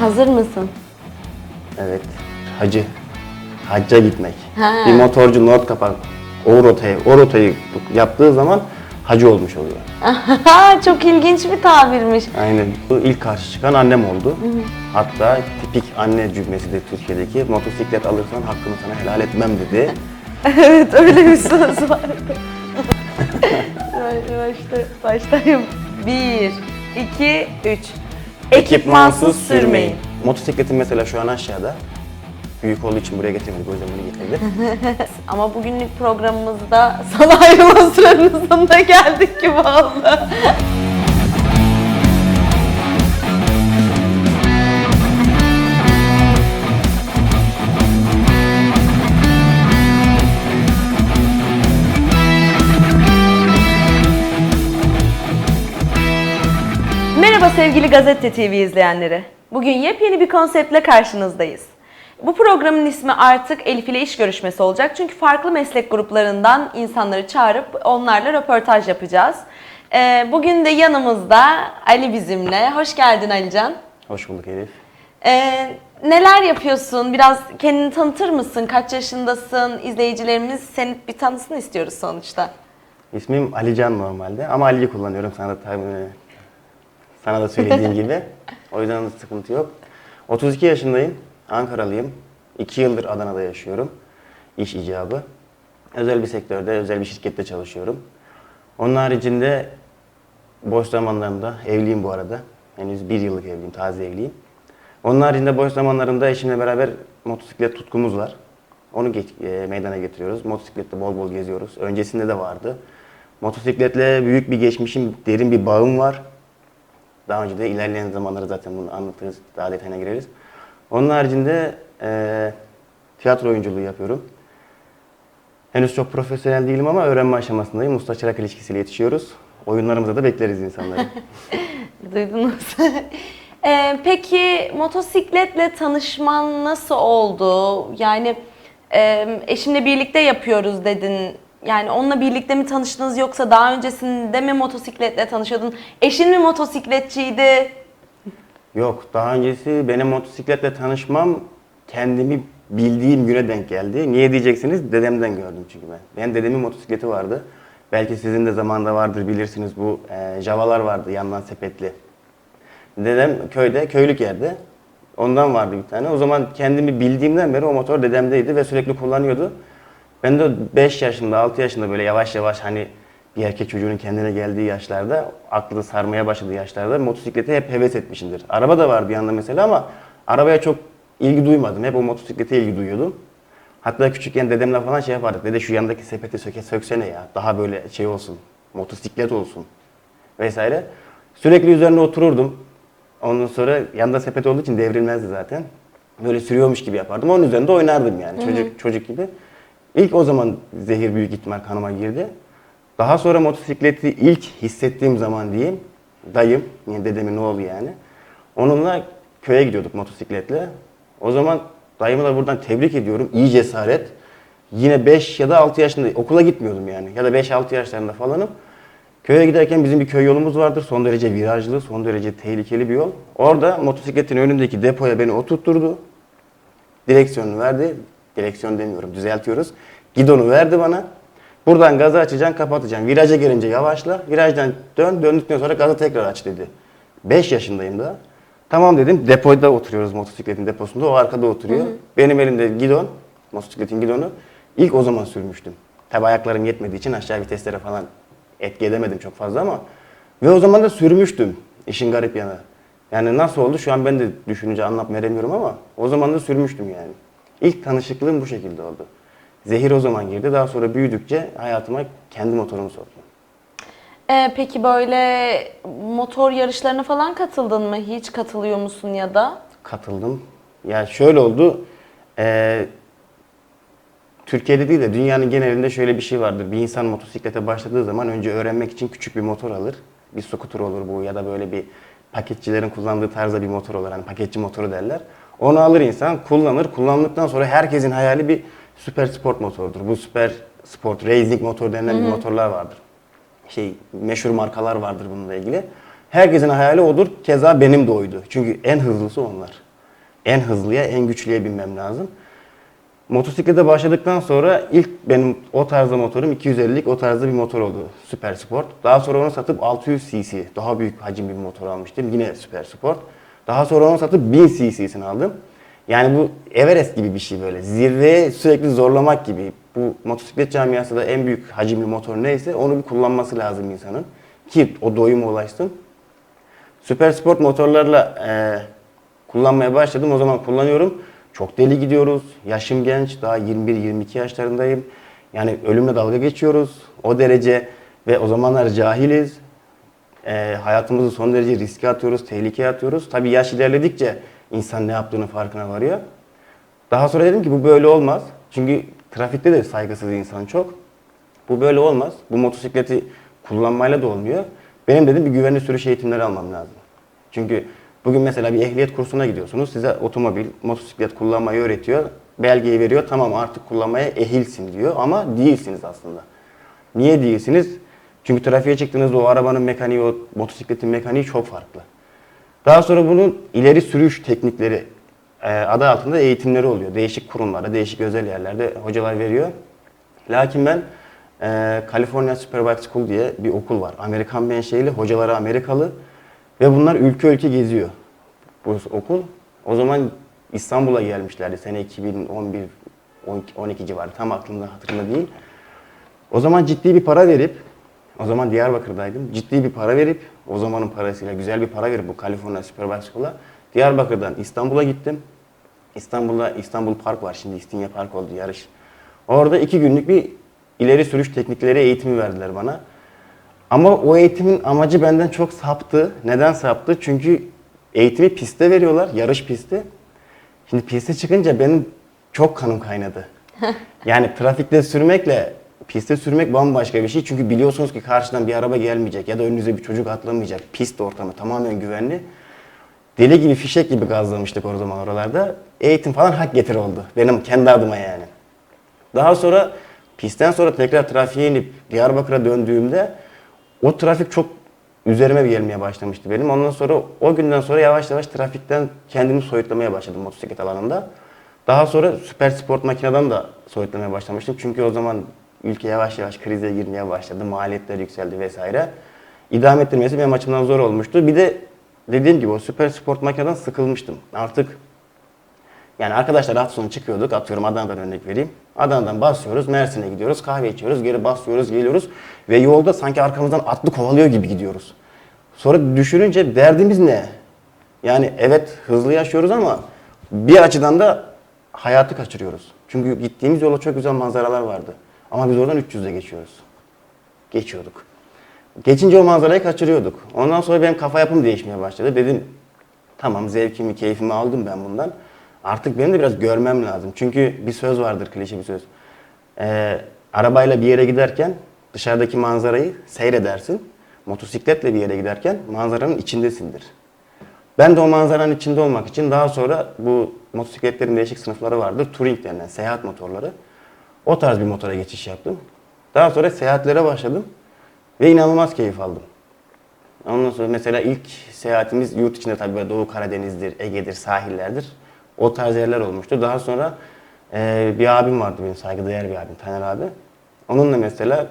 Hazır mısın? Evet. Hacı. Hacca gitmek. Ha. Bir motorcu not kapak o rotayı, o rotayı yaptığı zaman hacı olmuş oluyor. Çok ilginç bir tabirmiş. Aynen. Bu ilk karşı çıkan annem oldu. Hatta tipik anne cümlesidir Türkiye'deki. Motosiklet alırsan hakkımı sana helal etmem dedi. evet öyle bir söz var. Başta, baştayım. Bir, iki, üç. Ekipmansız sürmeyin. Motosikletim mesela şu an aşağıda. Büyük olduğu için buraya getirmedik. O yüzden bunu getirdik. Ama bugünlük programımızda sana ayrılma sürenin sonuna geldik gibi oldu. Sevgili Gazete TV izleyenleri. Bugün yepyeni bir konseptle karşınızdayız. Bu programın ismi artık Elif ile iş görüşmesi olacak. Çünkü farklı meslek gruplarından insanları çağırıp onlarla röportaj yapacağız. Ee, bugün de yanımızda Ali bizimle. Hoş geldin Alican. Hoş bulduk Elif. Ee, neler yapıyorsun? Biraz kendini tanıtır mısın? Kaç yaşındasın? İzleyicilerimiz seni bir tanısın istiyoruz sonuçta. İsmim Alican normalde ama Ali'yi kullanıyorum sana da tabii sana da söylediğim gibi. O yüzden de sıkıntı yok. 32 yaşındayım. Ankaralıyım. 2 yıldır Adana'da yaşıyorum. İş icabı. Özel bir sektörde, özel bir şirkette çalışıyorum. Onun haricinde boş zamanlarımda, evliyim bu arada. Henüz bir yıllık evliyim, taze evliyim. Onun haricinde boş zamanlarımda eşimle beraber motosiklet tutkumuz var. Onu geç- e, meydana getiriyoruz. Motosikletle bol bol geziyoruz. Öncesinde de vardı. Motosikletle büyük bir geçmişim, derin bir bağım var. Daha önce de ilerleyen zamanları zaten bunu anlatırız, daha detayına gireriz. Onun haricinde e, tiyatro oyunculuğu yapıyorum. Henüz çok profesyonel değilim ama öğrenme aşamasındayım. Usta çırak ilişkisiyle yetişiyoruz. Oyunlarımıza da bekleriz insanları. Duydunuz. Ee, peki motosikletle tanışman nasıl oldu? Yani e, eşimle birlikte yapıyoruz dedin. Yani onunla birlikte mi tanıştınız yoksa daha öncesinde mi motosikletle tanışıyordun? Eşin mi motosikletçiydi? Yok, daha öncesi benim motosikletle tanışmam kendimi bildiğim güne denk geldi. Niye diyeceksiniz? Dedemden gördüm çünkü ben. Benim dedemin motosikleti vardı. Belki sizin de zamanında vardır bilirsiniz bu e, javalar vardı yandan sepetli. Dedem köyde, köylük yerde. Ondan vardı bir tane. O zaman kendimi bildiğimden beri o motor dedemdeydi ve sürekli kullanıyordu. Ben de 5 yaşında, 6 yaşında böyle yavaş yavaş hani bir erkek çocuğunun kendine geldiği yaşlarda, aklı sarmaya başladığı yaşlarda motosiklete hep heves etmişimdir. Araba da vardı yanında mesela ama arabaya çok ilgi duymadım. Hep o motosiklete ilgi duyuyordum. Hatta küçükken dedemle falan şey yapardık. Dede şu yandaki sepeti söke söksene ya. Daha böyle şey olsun. Motosiklet olsun. Vesaire. Sürekli üzerine otururdum. Ondan sonra yanında sepet olduğu için devrilmezdi zaten. Böyle sürüyormuş gibi yapardım. Onun üzerinde oynardım yani çocuk çocuk gibi. İlk o zaman zehir büyük ihtimal kanıma girdi. Daha sonra motosikleti ilk hissettiğim zaman diyeyim, dayım, yani dedemin oğlu yani. Onunla köye gidiyorduk motosikletle. O zaman dayımı da buradan tebrik ediyorum. İyi cesaret. Yine 5 ya da 6 yaşında okula gitmiyordum yani. Ya da 5-6 yaşlarında falanım. Köye giderken bizim bir köy yolumuz vardır. Son derece virajlı, son derece tehlikeli bir yol. Orada motosikletin önündeki depoya beni oturtturdu. Direksiyonu verdi. Direksiyon demiyorum, düzeltiyoruz. Gidonu verdi bana. Buradan gazı açacaksın, kapatacaksın. Viraja gelince yavaşla. Virajdan dön, döndükten sonra gazı tekrar aç dedi. 5 yaşındayım da. Tamam dedim. Depoda oturuyoruz motosikletin deposunda. O arkada oturuyor. Benim elimde gidon, motosikletin gidonu. İlk o zaman sürmüştüm. Tabi ayaklarım yetmediği için aşağı viteslere falan etki edemedim çok fazla ama. Ve o zaman da sürmüştüm. İşin garip yanı. Yani nasıl oldu şu an ben de düşününce anlam veremiyorum ama o zaman da sürmüştüm yani. İlk tanışıklığım bu şekilde oldu. Zehir o zaman girdi. Daha sonra büyüdükçe hayatıma kendi motorumu soktum. Ee, peki böyle motor yarışlarına falan katıldın mı? Hiç katılıyor musun ya da? Katıldım. Ya şöyle oldu. Eee Türkiye'de değil de dünyanın genelinde şöyle bir şey vardır. Bir insan motosiklete başladığı zaman önce öğrenmek için küçük bir motor alır. Bir scooter olur bu ya da böyle bir paketçilerin kullandığı tarzda bir motor olur. Hani paketçi motoru derler. Onu alır insan, kullanır. Kullandıktan sonra herkesin hayali bir süper sport motorudur. Bu süper sport, racing motor denilen bir motorlar vardır. Şey, meşhur markalar vardır bununla ilgili. Herkesin hayali odur. Keza benim de oydu. Çünkü en hızlısı onlar. en hızlıya, en güçlüye binmem lazım. Motosiklete başladıktan sonra ilk benim o tarzda motorum 250'lik o tarzda bir motor oldu. Süper Sport. Daha sonra onu satıp 600 cc daha büyük hacim bir motor almıştım. Yine Süper Sport. Daha sonra onu satıp 1000 cc'sini aldım. Yani bu Everest gibi bir şey böyle. Zirveye sürekli zorlamak gibi. Bu motosiklet camiasında en büyük hacimli motor neyse onu bir kullanması lazım insanın. Ki o doyuma ulaşsın. Süper sport motorlarla e, kullanmaya başladım. O zaman kullanıyorum. Çok deli gidiyoruz. Yaşım genç. Daha 21-22 yaşlarındayım. Yani ölümle dalga geçiyoruz. O derece ve o zamanlar cahiliz. E, hayatımızı son derece riske atıyoruz, tehlikeye atıyoruz. Tabii yaş ilerledikçe insan ne yaptığını farkına varıyor. Daha sonra dedim ki bu böyle olmaz. Çünkü trafikte de saygısız insan çok. Bu böyle olmaz. Bu motosikleti kullanmayla da olmuyor. Benim dedim bir güvenli sürüş eğitimleri almam lazım. Çünkü bugün mesela bir ehliyet kursuna gidiyorsunuz. Size otomobil, motosiklet kullanmayı öğretiyor. Belgeyi veriyor. Tamam artık kullanmaya ehilsin diyor ama değilsiniz aslında. Niye değilsiniz? Çünkü trafiğe çıktığınızda o arabanın mekaniği, o motosikletin mekaniği çok farklı. Daha sonra bunun ileri sürüş teknikleri e, adı altında eğitimleri oluyor. Değişik kurumlarda, değişik özel yerlerde hocalar veriyor. Lakin ben e, California Superbike School diye bir okul var. Amerikan menşeili, hocaları Amerikalı ve bunlar ülke ülke geziyor bu okul. O zaman İstanbul'a gelmişlerdi sene 2011 12, 12 civarı tam aklımda hatırımda değil. O zaman ciddi bir para verip o zaman Diyarbakır'daydım. Ciddi bir para verip o zamanın parasıyla güzel bir para verip bu California Superbike School'a Diyarbakır'dan İstanbul'a gittim. İstanbul'da İstanbul Park var şimdi İstinye Park oldu yarış. Orada iki günlük bir ileri sürüş teknikleri eğitimi verdiler bana. Ama o eğitimin amacı benden çok saptı. Neden saptı? Çünkü eğitimi pistte veriyorlar, yarış pisti. Şimdi piste çıkınca benim çok kanım kaynadı. Yani trafikte sürmekle piste sürmek bambaşka bir şey. Çünkü biliyorsunuz ki karşıdan bir araba gelmeyecek ya da önünüze bir çocuk atlamayacak. Pist ortamı tamamen güvenli. Deli gibi fişek gibi gazlamıştık o zaman oralarda. Eğitim falan hak getir oldu. Benim kendi adıma yani. Daha sonra pistten sonra tekrar trafiğe inip Diyarbakır'a döndüğümde o trafik çok üzerime gelmeye başlamıştı benim. Ondan sonra o günden sonra yavaş yavaş trafikten kendimi soyutlamaya başladım motosiklet alanında. Daha sonra süper sport makineden de soyutlamaya başlamıştım. Çünkü o zaman ülke yavaş yavaş krize girmeye başladı. Maliyetler yükseldi vesaire. İdame ettirmesi benim açımdan zor olmuştu. Bir de dediğim gibi o süper sport makineden sıkılmıştım. Artık yani arkadaşlar hafta sonu çıkıyorduk. Atıyorum Adana'dan örnek vereyim. Adana'dan basıyoruz. Mersin'e gidiyoruz. Kahve içiyoruz. Geri basıyoruz. Geliyoruz. Ve yolda sanki arkamızdan atlı kovalıyor gibi gidiyoruz. Sonra düşününce derdimiz ne? Yani evet hızlı yaşıyoruz ama bir açıdan da hayatı kaçırıyoruz. Çünkü gittiğimiz yola çok güzel manzaralar vardı. Ama biz oradan 300'de geçiyoruz. Geçiyorduk. Geçince o manzarayı kaçırıyorduk. Ondan sonra benim kafa yapım değişmeye başladı. Dedim tamam zevkimi, keyfimi aldım ben bundan. Artık benim de biraz görmem lazım. Çünkü bir söz vardır, klişe bir söz. Ee, arabayla bir yere giderken dışarıdaki manzarayı seyredersin. Motosikletle bir yere giderken manzaranın içindesindir. Ben de o manzaranın içinde olmak için daha sonra bu motosikletlerin değişik sınıfları vardır. Touring denilen seyahat motorları. O tarz bir motora geçiş yaptım. Daha sonra seyahatlere başladım ve inanılmaz keyif aldım. Ondan sonra mesela ilk seyahatimiz yurt içinde tabii böyle Doğu Karadeniz'dir, Ege'dir, sahillerdir. O tarz yerler olmuştu. Daha sonra eee, bir abim vardı benim saygıdeğer bir abim, Taner abi. Onunla mesela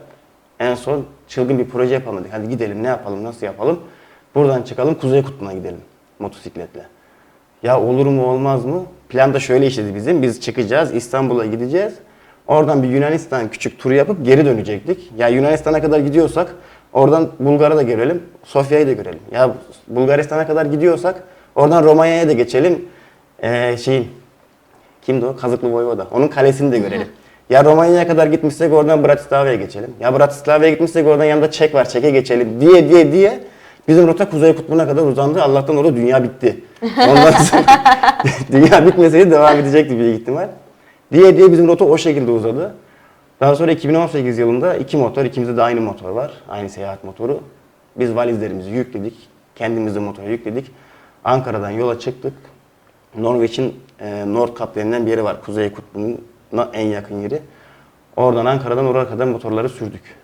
en son çılgın bir proje yapalım. Hadi gidelim ne yapalım, nasıl yapalım? Buradan çıkalım Kuzey Kutbu'na gidelim motosikletle. Ya olur mu olmaz mı? Plan da şöyle işledi bizim. Biz çıkacağız, İstanbul'a gideceğiz. Oradan bir Yunanistan küçük turu yapıp geri dönecektik. Ya Yunanistan'a kadar gidiyorsak oradan Bulgar'a da görelim, Sofya'yı da görelim. Ya Bulgaristan'a kadar gidiyorsak oradan Romanya'ya da geçelim. Ee, şeyin, kimdi o? Kazıklı Voyvoda. Onun kalesini de görelim. Ya Romanya'ya kadar gitmişsek oradan Bratislava'ya geçelim. Ya Bratislava'ya gitmişsek oradan yanında Çek var, Çek'e geçelim diye diye diye bizim rota Kuzey Kutbu'na kadar uzandı. Allah'tan orada dünya bitti. Ondan sonra dünya bitmeseydi devam edecekti büyük ihtimal. Diye diye bizim rota o şekilde uzadı. Daha sonra 2018 yılında iki motor, ikimizde de aynı motor var. Aynı seyahat motoru. Biz valizlerimizi yükledik. Kendimiz de motora yükledik. Ankara'dan yola çıktık. Norveç'in e, Nordkap denilen bir yeri var. Kuzey Kutbu'na en yakın yeri. Oradan Ankara'dan oraya kadar motorları sürdük.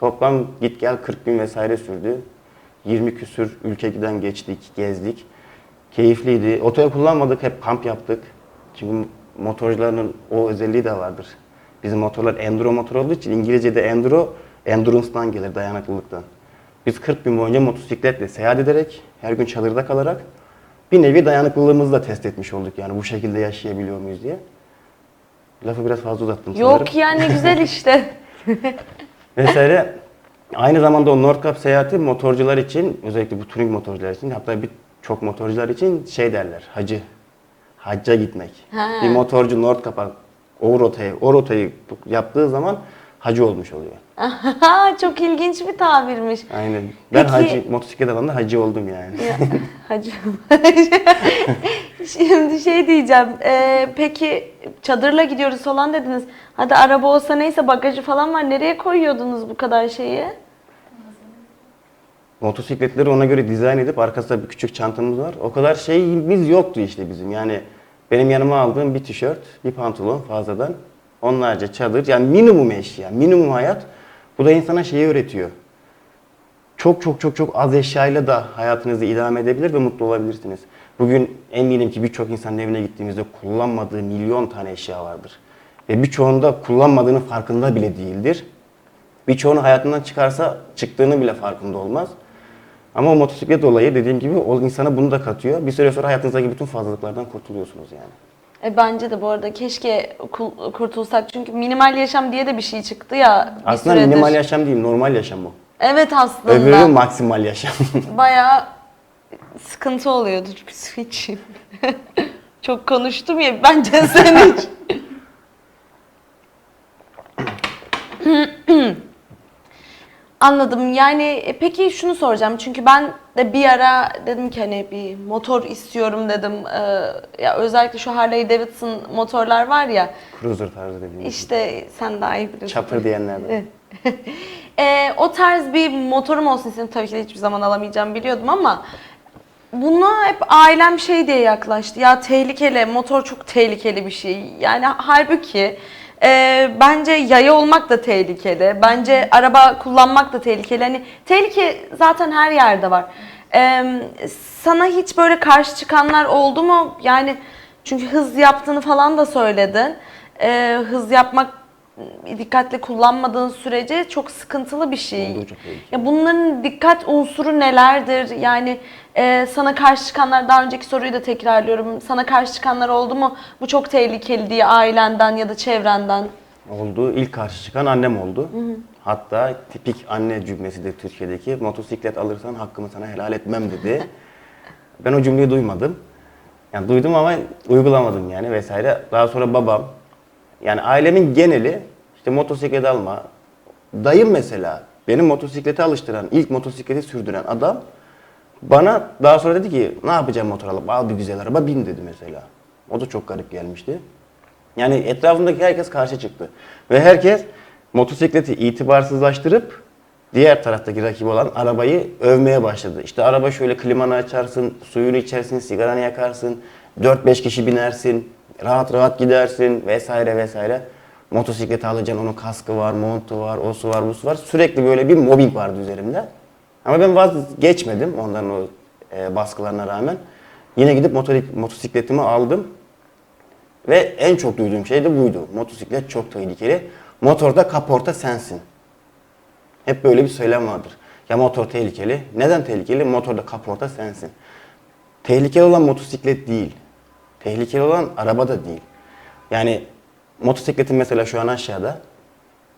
Toplam git gel 40 gün vesaire sürdü. 20 küsür ülkeden geçtik, gezdik. Keyifliydi. Otoyol kullanmadık, hep kamp yaptık. Çünkü motorcuların o özelliği de vardır. Bizim motorlar enduro motor olduğu için İngilizce'de enduro, endurance'dan gelir, dayanıklılıktan. Biz 40 gün boyunca motosikletle seyahat ederek, her gün çadırda kalarak bir nevi dayanıklılığımızı da test etmiş olduk yani bu şekilde yaşayabiliyor muyuz diye. Lafı biraz fazla uzattım sanırım. Yok yani ne güzel işte. Vesaire. Aynı zamanda o Nordkap seyahati motorcular için, özellikle bu touring motorcular için, hatta birçok motorcular için şey derler, hacı. Hacca gitmek. Ha. Bir motorcu Nordkap'a o rotayı, o rotayı yaptığı zaman hacı olmuş oluyor. Çok ilginç bir tabirmiş. Aynen. Ben Peki- hacı, motosiklet alanında hacı oldum yani. Ya, Hacı. Şimdi şey diyeceğim. e, peki çadırla gidiyoruz falan dediniz. Hadi araba olsa neyse bagajı falan var. Nereye koyuyordunuz bu kadar şeyi? Motosikletleri ona göre dizayn edip arkasında bir küçük çantamız var. O kadar şeyimiz yoktu işte bizim. Yani benim yanıma aldığım bir tişört, bir pantolon fazladan. Onlarca çadır. Yani minimum eşya, minimum hayat. Bu da insana şeyi öğretiyor. Çok çok çok çok az eşyayla da hayatınızı idame edebilir ve mutlu olabilirsiniz. Bugün eminim ki birçok insanın evine gittiğimizde kullanmadığı milyon tane eşya vardır. Ve birçoğunda kullanmadığının farkında bile değildir. Birçoğunu hayatından çıkarsa çıktığını bile farkında olmaz. Ama o motosiklet olayı dediğim gibi o insana bunu da katıyor. Bir süre sonra hayatınızdaki bütün fazlalıklardan kurtuluyorsunuz yani. E, bence de bu arada keşke kul- kurtulsak. Çünkü minimal yaşam diye de bir şey çıktı ya bir Aslında süredir. minimal yaşam değil, normal yaşam bu. Evet aslında. Öbürü maksimal yaşam. Bayağı sıkıntı oluyordur bizim için. Çok konuştum ya bence sen hiç. Anladım. Yani e, peki şunu soracağım. Çünkü ben de bir ara dedim ki hani bir motor istiyorum dedim. Ee, ya özellikle şu Harley Davidson motorlar var ya. Cruiser tarzı dediğim. İşte sen daha iyi biliyorsun. Chopper diyenlerden. Ee, o tarz bir motorum olsun istedim. Tabii ki de hiçbir zaman alamayacağım biliyordum ama buna hep ailem şey diye yaklaştı. Ya tehlikeli, motor çok tehlikeli bir şey. Yani halbuki e, bence yaya olmak da tehlikeli. Bence araba kullanmak da tehlikeli. Hani tehlike zaten her yerde var. Ee, sana hiç böyle karşı çıkanlar oldu mu? Yani çünkü hız yaptığını falan da söyledin. Ee, hız yapmak dikkatli kullanmadığın sürece çok sıkıntılı bir şey. Tehlikeli. Ya bunların dikkat unsuru nelerdir? Yani e, sana karşı çıkanlar, daha önceki soruyu da tekrarlıyorum. Sana karşı çıkanlar oldu mu? Bu çok tehlikeli diye ailenden ya da çevrenden. oldu. İlk karşı çıkan annem oldu. Hatta tipik anne cümlesidir Türkiye'deki. Motosiklet alırsan hakkımı sana helal etmem dedi. ben o cümleyi duymadım. Yani duydum ama uygulamadım yani vesaire. Daha sonra babam, yani ailemin geneli işte motosiklet alma. Dayım mesela benim motosiklete alıştıran, ilk motosikleti sürdüren adam bana daha sonra dedi ki ne yapacağım motor alıp al bir güzel araba bin dedi mesela. O da çok garip gelmişti. Yani etrafımdaki herkes karşı çıktı. Ve herkes motosikleti itibarsızlaştırıp diğer taraftaki rakip olan arabayı övmeye başladı. İşte araba şöyle klimanı açarsın, suyunu içersin, sigaranı yakarsın, 4-5 kişi binersin, rahat rahat gidersin vesaire vesaire. Motosikleti alacaksın, onun kaskı var, montu var, o su var, bu su var. Sürekli böyle bir mobbing vardı üzerimde. Ama ben vazgeçmedim onların o e, baskılarına rağmen. Yine gidip motor, motosikletimi aldım. Ve en çok duyduğum şey de buydu. Motosiklet çok tehlikeli. Motorda kaporta sensin. Hep böyle bir söylem vardır. Ya motor tehlikeli. Neden tehlikeli? Motorda kaporta sensin. Tehlikeli olan motosiklet değil. Tehlikeli olan araba da değil. Yani motosikletin mesela şu an aşağıda.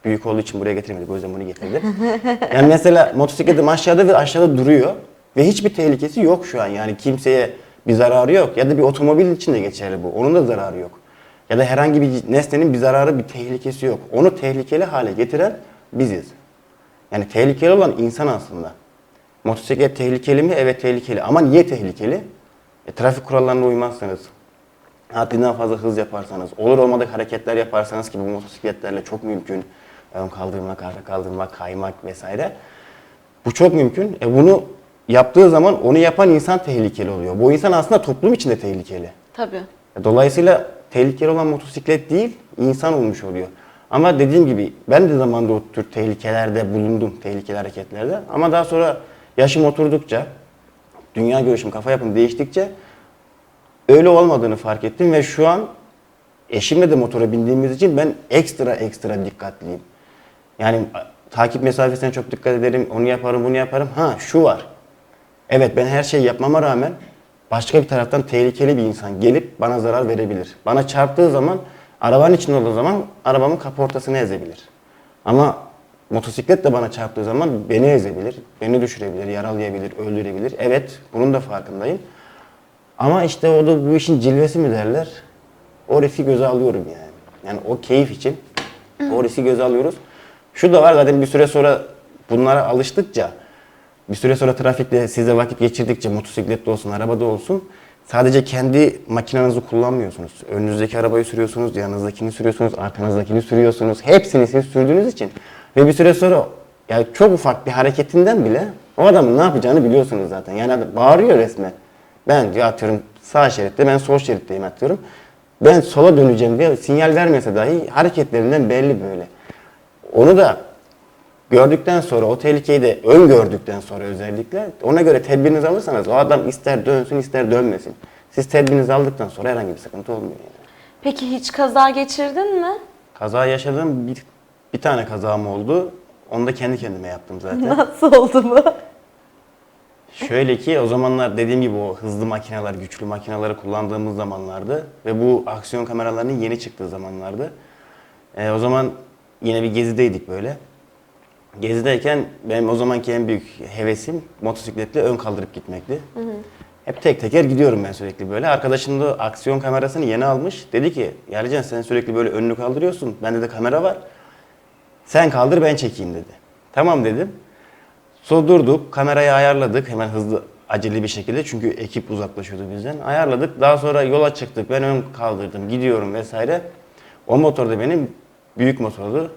Büyük olduğu için buraya getiremedik. O yüzden bunu getirdim. Yani mesela motosikletim aşağıda ve aşağıda duruyor. Ve hiçbir tehlikesi yok şu an. Yani kimseye bir zararı yok. Ya da bir otomobil için de geçerli bu. Onun da zararı yok. Ya da herhangi bir nesnenin bir zararı, bir tehlikesi yok. Onu tehlikeli hale getiren biziz. Yani tehlikeli olan insan aslında. Motosiklet tehlikeli mi? Evet tehlikeli. Ama niye tehlikeli? E, trafik kurallarına uymazsanız, haddinden fazla hız yaparsanız, olur olmadık hareketler yaparsanız ki bu motosikletlerle çok mümkün. Ön kaldırmak, arka kaldırmak, kaymak vesaire. Bu çok mümkün. E bunu yaptığı zaman onu yapan insan tehlikeli oluyor. Bu insan aslında toplum içinde tehlikeli. Tabii. Dolayısıyla tehlikeli olan motosiklet değil, insan olmuş oluyor. Ama dediğim gibi ben de zamanında o tür tehlikelerde bulundum, tehlikeli hareketlerde. Ama daha sonra yaşım oturdukça, dünya görüşüm, kafa yapım değiştikçe öyle olmadığını fark ettim ve şu an eşimle de motora bindiğimiz için ben ekstra ekstra dikkatliyim. Yani takip mesafesine çok dikkat ederim. Onu yaparım, bunu yaparım. Ha şu var. Evet ben her şeyi yapmama rağmen başka bir taraftan tehlikeli bir insan gelip bana zarar verebilir. Bana çarptığı zaman, arabanın içinde olduğu zaman arabamın kaportasını ezebilir. Ama motosiklet de bana çarptığı zaman beni ezebilir, beni düşürebilir, yaralayabilir, öldürebilir. Evet bunun da farkındayım. Ama işte o da bu işin cilvesi mi derler? O riski göze alıyorum yani. Yani o keyif için o riski göze alıyoruz. Şu da var zaten bir süre sonra bunlara alıştıkça bir süre sonra trafikte size vakit geçirdikçe motosiklette olsun, arabada olsun sadece kendi makinenizi kullanmıyorsunuz. Önünüzdeki arabayı sürüyorsunuz, yanınızdakini sürüyorsunuz, arkanızdakini sürüyorsunuz. Hepsini siz sürdüğünüz için ve bir süre sonra yani çok ufak bir hareketinden bile o adamın ne yapacağını biliyorsunuz zaten. Yani adam bağırıyor resmen. Ben diyor atıyorum sağ şeritte, ben sol şeritteyim atıyorum. Ben sola döneceğim diye sinyal vermese dahi hareketlerinden belli böyle. Onu da gördükten sonra o tehlikeyi de öngördükten sonra özellikle ona göre tedbirinizi alırsanız o adam ister dönsün ister dönmesin. Siz tedbirinizi aldıktan sonra herhangi bir sıkıntı olmuyor yani. Peki hiç kaza geçirdin mi? Kaza yaşadığım bir, bir tane kazam oldu. Onu da kendi kendime yaptım zaten. Nasıl oldu bu? Şöyle ki o zamanlar dediğim gibi o hızlı makineler, güçlü makineleri kullandığımız zamanlardı ve bu aksiyon kameralarının yeni çıktığı zamanlardı. Ee, o zaman yine bir gezideydik böyle. Gezideyken benim o zamanki en büyük hevesim motosikletle ön kaldırıp gitmekti. Hep tek teker gidiyorum ben sürekli böyle. Arkadaşım da aksiyon kamerasını yeni almış. Dedi ki Yercan sen sürekli böyle önünü kaldırıyorsun. Bende de kamera var. Sen kaldır ben çekeyim dedi. Tamam dedim. Sonra durduk, kamerayı ayarladık hemen hızlı, acele bir şekilde çünkü ekip uzaklaşıyordu bizden. Ayarladık, daha sonra yola çıktık, ben ön kaldırdım, gidiyorum vesaire. O motor da benim büyük motordu.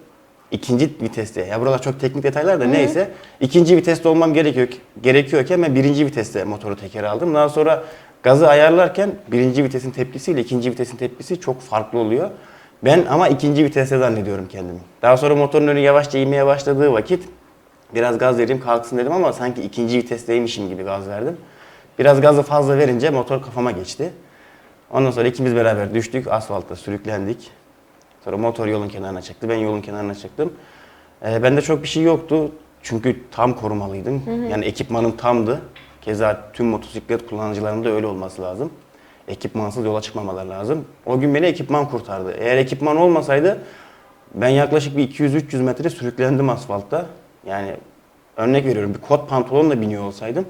İkinci viteste, ya buralar çok teknik detaylar da neyse. ikinci viteste olmam gerekiyor, gerekiyorken ben birinci viteste motoru teker aldım. Daha sonra gazı ayarlarken birinci vitesin tepkisiyle ikinci vitesin tepkisi çok farklı oluyor. Ben ama ikinci viteste zannediyorum kendimi. Daha sonra motorun önü yavaşça inmeye başladığı vakit Biraz gaz vereyim kalksın dedim ama sanki ikinci vitesteymişim gibi gaz verdim. Biraz gazı fazla verince motor kafama geçti. Ondan sonra ikimiz beraber düştük, asfaltta sürüklendik. Sonra motor yolun kenarına çıktı, ben yolun kenarına çıktım. Ee, bende çok bir şey yoktu çünkü tam korumalıydım. Yani ekipmanım tamdı. Keza tüm motosiklet kullanıcılarının da öyle olması lazım. Ekipmansız yola çıkmamaları lazım. O gün beni ekipman kurtardı. Eğer ekipman olmasaydı ben yaklaşık bir 200-300 metre sürüklendim asfaltta. Yani örnek veriyorum bir kot pantolonla biniyor olsaydım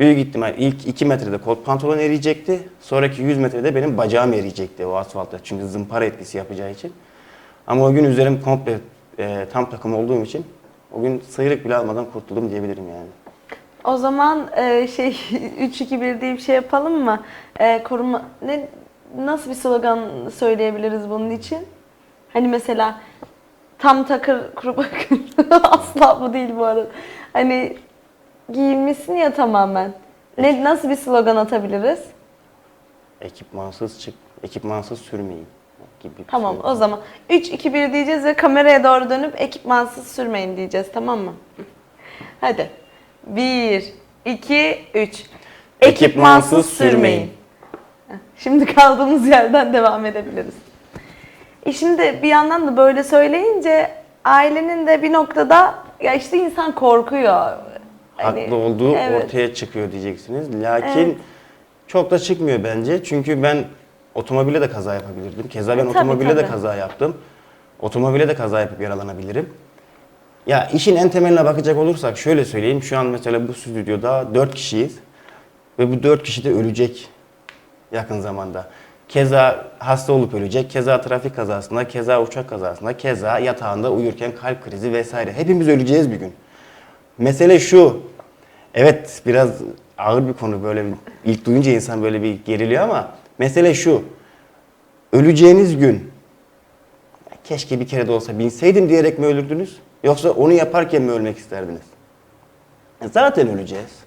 büyük ihtimal ilk 2 metrede kot pantolon eriyecekti. Sonraki 100 metrede benim bacağım eriyecekti o asfaltta. Çünkü zımpara etkisi yapacağı için. Ama o gün üzerim komple e, tam takım olduğum için o gün sıyrık bile almadan kurtuldum diyebilirim yani. O zaman e, şey 3-2-1 diye bir şey yapalım mı? E, koruma ne nasıl bir slogan söyleyebiliriz bunun için? Hani mesela tam takır kuru bakır asla bu değil bu arada. Hani giyinmişsin ya tamamen. Ne nasıl bir slogan atabiliriz? Ekipmansız çık, ekipmansız sürmeyin gibi bir Tamam şey. o zaman 3-2-1 diyeceğiz ve kameraya doğru dönüp ekipmansız sürmeyin diyeceğiz tamam mı? Hadi. 1, 2, 3. Ekipmansız sürmeyin. Şimdi kaldığımız yerden devam edebiliriz. E şimdi bir yandan da böyle söyleyince ailenin de bir noktada ya işte insan korkuyor. Hani, haklı olduğu evet. ortaya çıkıyor diyeceksiniz. Lakin Evet. çok da çıkmıyor bence. Çünkü ben otomobile de kaza yapabilirdim. Keza ben E, tabii, otomobile de tabii. kaza yaptım. Otomobile de kaza yapıp yaralanabilirim. Ya işin en temeline bakacak olursak şöyle söyleyeyim. Şu an mesela bu stüdyoda 4 kişiyiz. Ve bu 4 kişi de ölecek yakın zamanda. Keza hasta olup ölecek, keza trafik kazasında, keza uçak kazasında, keza yatağında uyurken kalp krizi vesaire. Hepimiz öleceğiz bir gün. Mesele şu. Evet biraz ağır bir konu böyle ilk duyunca insan böyle bir geriliyor ama mesele şu. Öleceğiniz gün keşke bir kere de olsa binseydim diyerek mi ölürdünüz? Yoksa onu yaparken mi ölmek isterdiniz? E Zaten öleceğiz.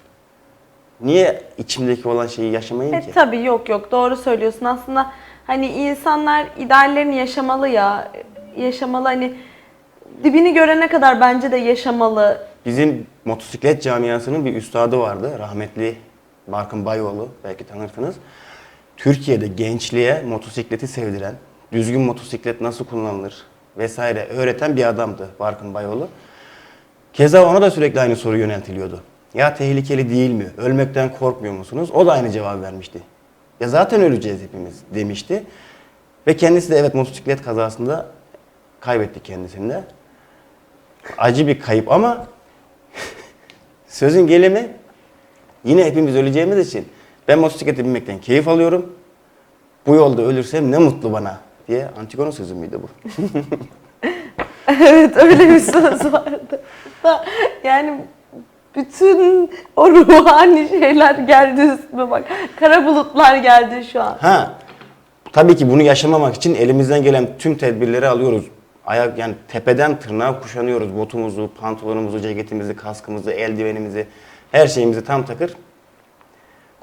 Niye içimdeki olan şeyi yaşamayın E ki? tabii yok yok doğru söylüyorsun. Aslında hani insanlar ideallerini yaşamalı ya. Yaşamalı hani dibini görene kadar bence de yaşamalı. Bizim motosiklet camiasının bir üstadı vardı. Rahmetli Barkın Bayoğlu. Belki tanırsınız. Türkiye'de gençliğe motosikleti sevdiren, düzgün motosiklet nasıl kullanılır vesaire öğreten bir adamdı Barkın Bayoğlu. Keza ona da sürekli aynı soru yöneltiliyordu. Ya tehlikeli değil mi? Ölmekten korkmuyor musunuz? O da aynı cevabı vermişti. Ya zaten öleceğiz hepimiz demişti. Ve kendisi de evet motosiklet kazasında kaybetti kendisini de. Acı bir kayıp ama sözün gelimi yine hepimiz öleceğimiz için ben motosiklete binmekten keyif alıyorum. Bu yolda ölürsem ne mutlu bana diye Antigon'un sözü müydü bu? evet öyle bir söz vardı. Da- Yani bütün o ruhani şeyler geldi üstüme bak. Kara bulutlar geldi şu an. Ha, tabii ki bunu yaşamamak için elimizden gelen tüm tedbirleri alıyoruz. Ayak yani tepeden tırnağa kuşanıyoruz. Botumuzu, pantolonumuzu, ceketimizi, kaskımızı, eldivenimizi, her şeyimizi tam takır.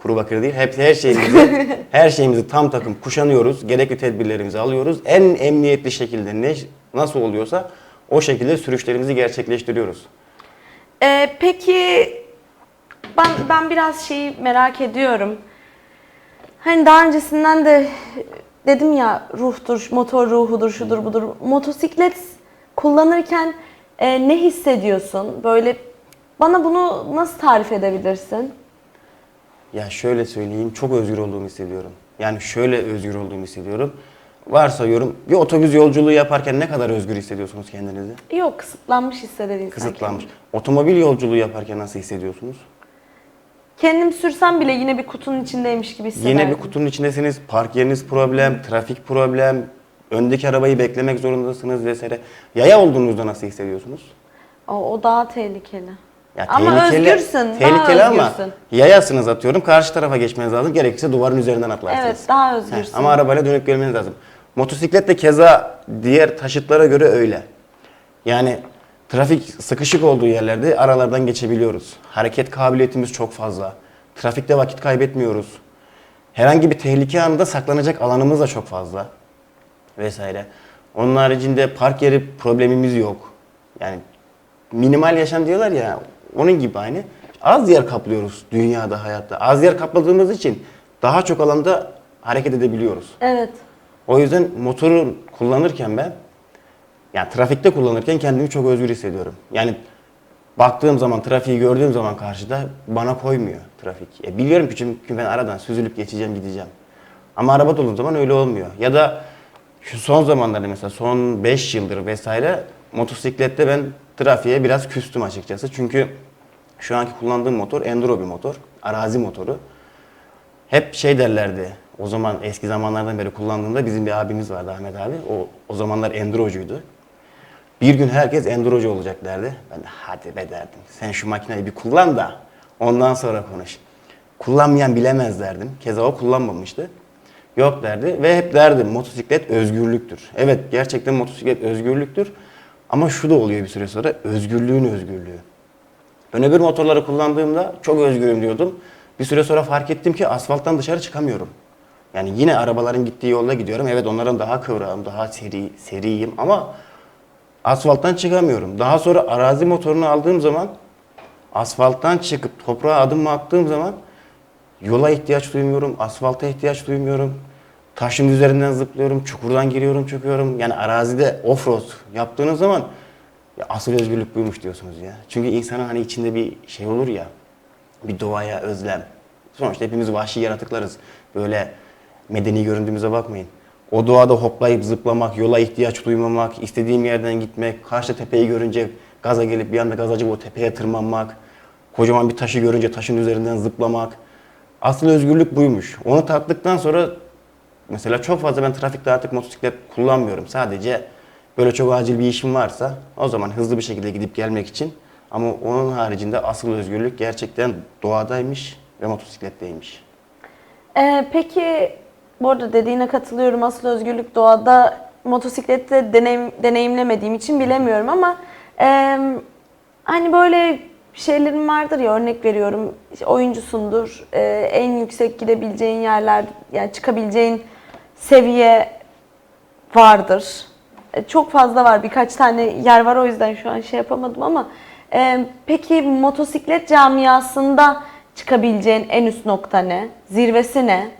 Kuru bakır değil, hep her şeyimizi, her şeyimizi tam takım kuşanıyoruz. Gerekli tedbirlerimizi alıyoruz. En emniyetli şekilde ne nasıl oluyorsa o şekilde sürüşlerimizi gerçekleştiriyoruz. Ee, peki ben ben biraz şeyi merak ediyorum. Hani daha öncesinden de dedim ya ruhtur, motor ruhudur, şudur budur. Motosiklet kullanırken e, ne hissediyorsun? Böyle bana bunu nasıl tarif edebilirsin? Ya şöyle söyleyeyim, çok özgür olduğumu hissediyorum. Yani şöyle özgür olduğumu hissediyorum. Varsayıyorum bir otobüs yolculuğu yaparken ne kadar özgür hissediyorsunuz kendinizi? Yok kısıtlanmış hisseder insan Kısıtlanmış. kendini. Otomobil yolculuğu yaparken nasıl hissediyorsunuz? Kendim sürsem bile yine bir kutunun içindeymiş gibi hissederdim. Yine bir kutunun içindesiniz, park yeriniz problem, trafik problem, öndeki arabayı beklemek zorundasınız vesaire. Yaya olduğunuzda nasıl hissediyorsunuz? O, o daha tehlikeli. Ya ama özgürsün, tehlikeli daha ama özgürsün. yayasınız atıyorum, karşı tarafa geçmeniz lazım. Gerekirse duvarın üzerinden atlarsınız. Evet, daha özgürsün. Heh, ama arabayla dönüp gelmeniz lazım. Motosiklet de keza diğer taşıtlara göre öyle. Yani trafik sıkışık olduğu yerlerde aralardan geçebiliyoruz. Hareket kabiliyetimiz çok fazla. Trafikte vakit kaybetmiyoruz. Herhangi bir tehlike anında saklanacak alanımız da çok fazla. Vesaire. Onun haricinde park yeri problemimiz yok. Yani minimal yaşam diyorlar ya onun gibi aynı. Az yer kaplıyoruz dünyada, hayatta. Az yer kapladığımız için daha çok alanda hareket edebiliyoruz. Evet. O yüzden motoru kullanırken ben, yani trafikte kullanırken kendimi çok özgür hissediyorum. Yani baktığım zaman, trafiği gördüğüm zaman karşıda bana koymuyor trafik. E biliyorum ki çünkü ben aradan süzülüp geçeceğim, gideceğim. Ama araba dolu zaman öyle olmuyor. Ya da şu son zamanlarda mesela son 5 yıldır vesaire motosiklette ben trafiğe biraz küstüm açıkçası. Çünkü şu anki kullandığım motor enduro bir motor, arazi motoru. Hep şey derlerdi. O zaman eski zamanlardan beri kullandığımda bizim bir abimiz vardı Ahmet abi. O o zamanlar endurocuydu. Bir gün herkes endurocu olacak derdi. Ben de hadi be derdim. Sen şu makineyi bir kullan da ondan sonra konuş. Kullanmayan bilemez derdim. Keza o kullanmamıştı. Yok derdi ve hep derdim motosiklet özgürlüktür. Evet gerçekten motosiklet özgürlüktür. Ama şu da oluyor bir süre sonra özgürlüğün özgürlüğü. Ben öbür motorları kullandığımda çok özgürüm diyordum. Bir süre sonra fark ettim ki asfalttan dışarı çıkamıyorum. Yani yine arabaların gittiği yolda gidiyorum. Evet onların daha kıvrağım, daha seri, seriyim ama asfalttan çıkamıyorum. Daha sonra arazi motorunu aldığım zaman asfalttan çıkıp toprağa adım attığım zaman yola ihtiyaç duymuyorum, asfalta ihtiyaç duymuyorum. Taşın üzerinden zıplıyorum, çukurdan giriyorum, çıkıyorum. Yani arazide offroad yaptığınız zaman ya asıl özgürlük buymuş diyorsunuz ya. Çünkü insanın hani içinde bir şey olur ya, bir doğaya özlem. Sonuçta hepimiz vahşi yaratıklarız. Böyle medeni göründüğümüze bakmayın. O doğada hoplayıp zıplamak, yola ihtiyaç duymamak, istediğim yerden gitmek, karşı tepeyi görünce gaza gelip bir anda gaza açıp o tepeye tırmanmak, kocaman bir taşı görünce taşın üzerinden zıplamak. Asıl özgürlük buymuş. Onu tattıktan sonra mesela çok fazla ben trafikte artık motosiklet kullanmıyorum. Sadece böyle çok acil bir işim varsa o zaman hızlı bir şekilde gidip gelmek için. Ama onun haricinde asıl özgürlük gerçekten doğadaymış ve motosikletteymiş. Ee, peki bu arada dediğine katılıyorum. Asıl özgürlük doğada motosiklette deneyim, deneyimlemediğim için bilemiyorum ama e, hani böyle şeylerin vardır ya örnek veriyorum oyuncusundur e, en yüksek gidebileceğin yerler yani çıkabileceğin seviye vardır. E, çok fazla var birkaç tane yer var o yüzden şu an şey yapamadım ama e, peki motosiklet camiasında çıkabileceğin en üst nokta ne? Zirvesi ne?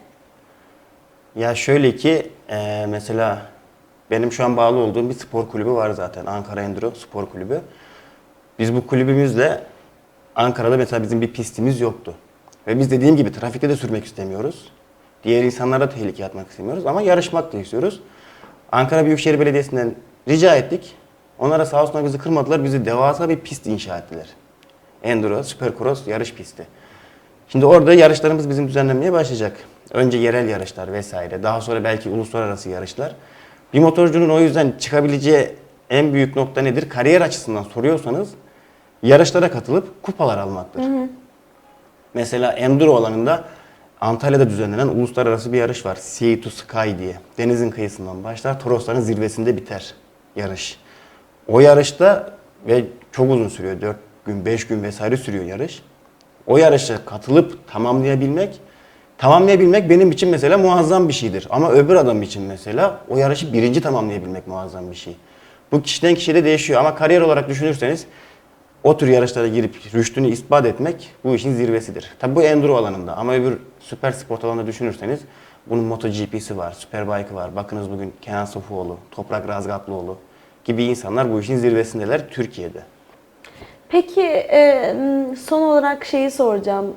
Ya şöyle ki e, mesela benim şu an bağlı olduğum bir spor kulübü var zaten. Ankara Enduro Spor Kulübü. Biz bu kulübümüzle Ankara'da mesela bizim bir pistimiz yoktu. Ve biz dediğim gibi trafikte de sürmek istemiyoruz. Diğer insanlara da tehlikeye atmak istemiyoruz ama yarışmak da istiyoruz. Ankara Büyükşehir Belediyesi'nden rica ettik. Onlara sağ olsunlar bizi kırmadılar. Bizi devasa bir pist inşa ettiler. Enduro, Supercross yarış pisti. Şimdi orada yarışlarımız bizim düzenlenmeye başlayacak. Önce yerel yarışlar vesaire. Daha sonra belki uluslararası yarışlar. Bir motorcunun o yüzden çıkabileceği en büyük nokta nedir? Kariyer açısından soruyorsanız yarışlara katılıp kupalar almaktır. Mesela enduro alanında Antalya'da düzenlenen uluslararası bir yarış var. Sea to Sky diye. Denizin kıyısından başlar, Torosların zirvesinde biter yarış. O yarışta ve çok uzun sürüyor. 4 gün, 5 gün vesaire sürüyor yarış. O yarışa katılıp tamamlayabilmek, tamamlayabilmek benim için mesela muazzam bir şeydir. Ama öbür adam için mesela o yarışı birinci tamamlayabilmek muazzam bir şey. Bu kişiden kişiye de değişiyor ama kariyer olarak düşünürseniz o tür yarışlara girip rüştünü ispat etmek bu işin zirvesidir. Tabi bu enduro alanında ama öbür süper sport alanında düşünürseniz bunun MotoGP'si var, Superbike'ı var. Bakınız bugün Kenan Sofuoğlu, Toprak Razgatlıoğlu gibi insanlar bu işin zirvesindeler Türkiye'de. Peki e, son olarak şeyi soracağım.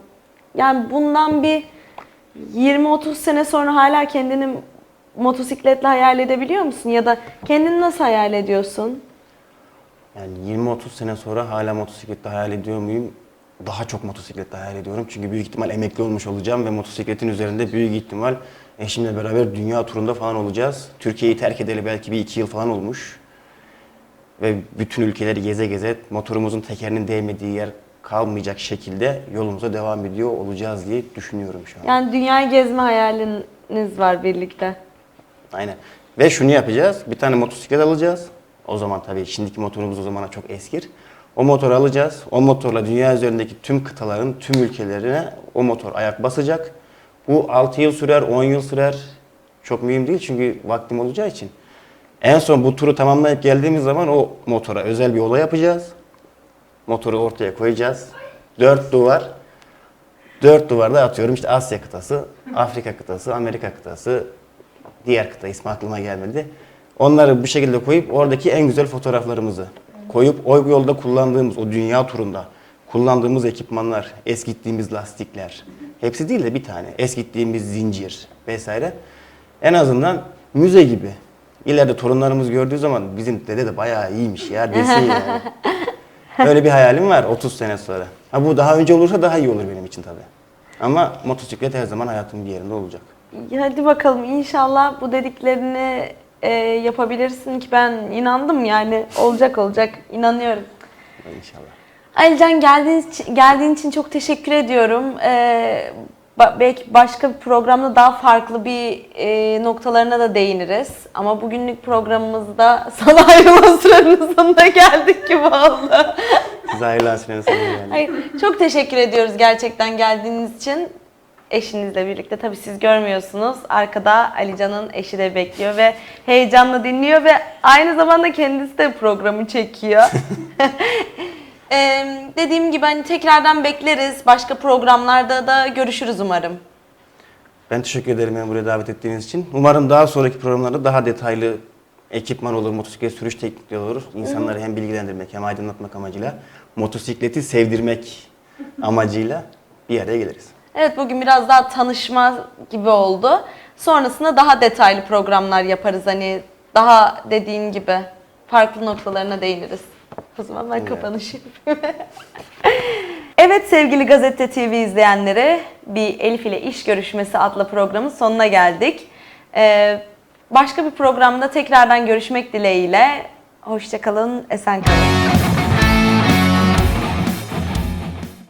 Yani bundan bir 20-30 sene sonra hala kendini motosikletle hayal edebiliyor musun? Ya da kendini nasıl hayal ediyorsun? Yani 20-30 sene sonra hala motosiklette hayal ediyor muyum? Daha çok motosiklette hayal ediyorum. Çünkü büyük ihtimal emekli olmuş olacağım ve motosikletin üzerinde büyük ihtimal eşimle beraber dünya turunda falan olacağız. Türkiye'yi terk edeli belki bir iki yıl falan olmuş. Ve bütün ülkeleri geze geze motorumuzun tekerinin değmediği yer kalmayacak şekilde yolumuza devam ediyor olacağız diye düşünüyorum şu an. Yani dünyayı gezme hayaliniz var birlikte. Aynen. Ve şunu yapacağız. Bir tane motosiklet alacağız. O zaman tabii şimdiki motorumuz o zamana çok eskir. O motoru alacağız. O motorla dünya üzerindeki tüm kıtaların, tüm ülkelerine o motor ayak basacak. Bu 6 yıl sürer, 10 yıl sürer. Çok mühim değil çünkü vaktim olacağı için. En son bu turu tamamlayıp geldiğimiz zaman o motora özel bir olay yapacağız. Motoru ortaya koyacağız. Dört duvar. Dört duvarda atıyorum işte Asya kıtası, Afrika kıtası, Amerika kıtası, diğer kıta ismi aklıma gelmedi. Onları bu şekilde koyup oradaki en güzel fotoğraflarımızı koyup o yolda kullandığımız o dünya turunda kullandığımız ekipmanlar, eskittiğimiz lastikler, hepsi değil de bir tane, eskittiğimiz zincir vesaire en azından müze gibi. İleride torunlarımız gördüğü zaman bizim dede de bayağı iyiymiş ya desin yani. Öyle bir hayalim var 30 sene sonra. Ha bu daha önce olursa daha iyi olur benim için tabii. Ama motosiklet her zaman hayatımın bir yerinde olacak. Hadi bakalım inşallah bu dediklerini e, yapabilirsin ki ben inandım yani olacak olacak inanıyorum. İnşallah. Alican geldiğin için, geldiğin için çok teşekkür ediyorum. Ee, ba- belki başka bir programda daha farklı bir e, noktalarına da değiniriz. Ama bugünlük programımızda sana ayrılma sürenin sonuna geldik gibi oldu. Size hayırlı yani. Hayır, çok teşekkür ediyoruz gerçekten geldiğiniz için. Eşinizle birlikte tabii siz görmüyorsunuz. Arkada Alican'ın eşi de bekliyor ve heyecanla dinliyor ve aynı zamanda kendisi de programı çekiyor. Ee, dediğim gibi hani tekrardan bekleriz. Başka programlarda da görüşürüz umarım. Ben teşekkür ederim beni buraya davet ettiğiniz için. Umarım daha sonraki programlarda daha detaylı ekipman olur, motosiklet sürüş teknikleri olur. İnsanları hem bilgilendirmek hem aydınlatmak amacıyla, motosikleti sevdirmek amacıyla bir araya geliriz. Evet bugün biraz daha tanışma gibi oldu. Sonrasında daha detaylı programlar yaparız. Hani daha dediğin gibi farklı noktalarına değiniriz. O zaman ben kapanışı yapayım. evet sevgili Gazete TV izleyenleri bir Elif ile İş Görüşmesi adlı programın sonuna geldik. Ee, başka bir programda tekrardan görüşmek dileğiyle. Hoşçakalın, esen kalın.